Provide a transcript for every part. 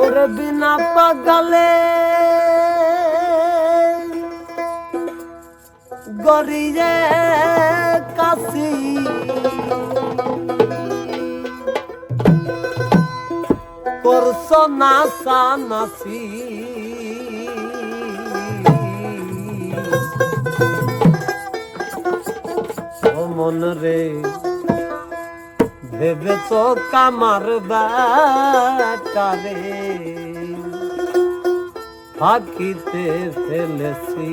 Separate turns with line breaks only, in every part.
ওর বিনা পাগালে গরিয়ে কাশি। করছ নাসা নাসি মন রে ভেবেছ কামার বাটারে ফাঁকিতে ফেলেছি।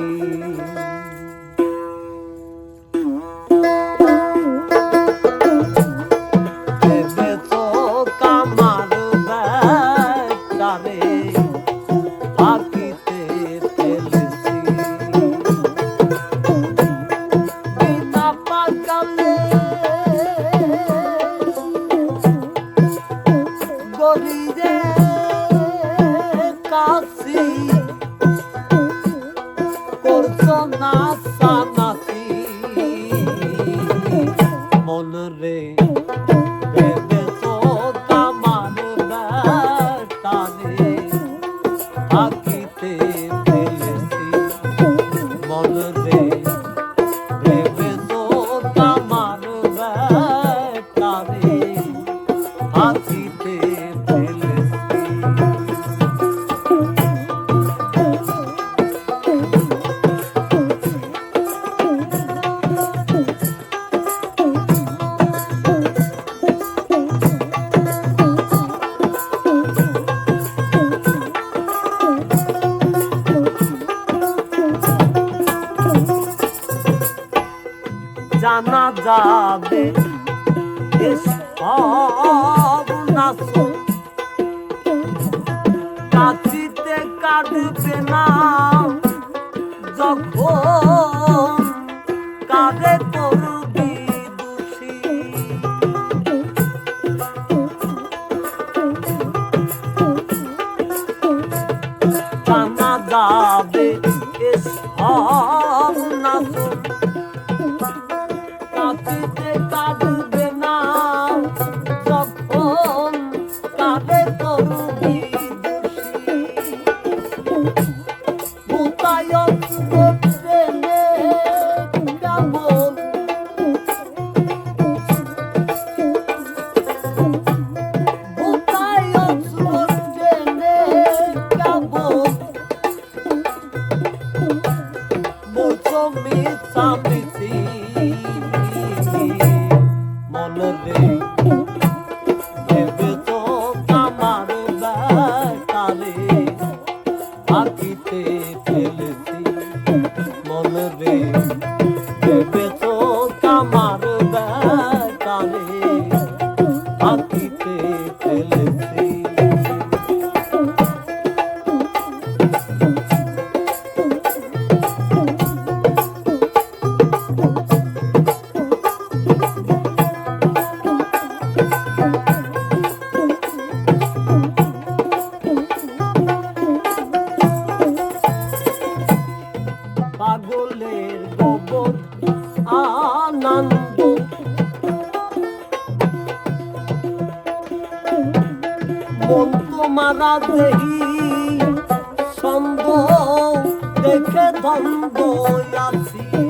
Ven, জানা যাবে। কাঁচিতে কাঁদবে না। যখন কাঁদে me some. আনন্দ মন তোমারা দেহি ছন্দ দেখে ধন্দ আছি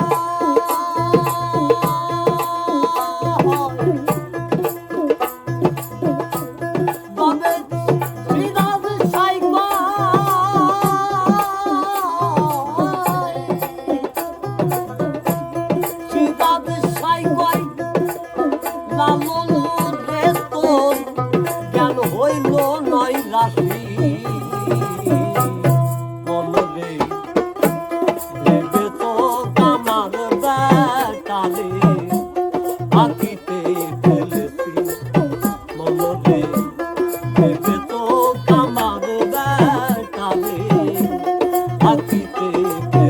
হাতিতে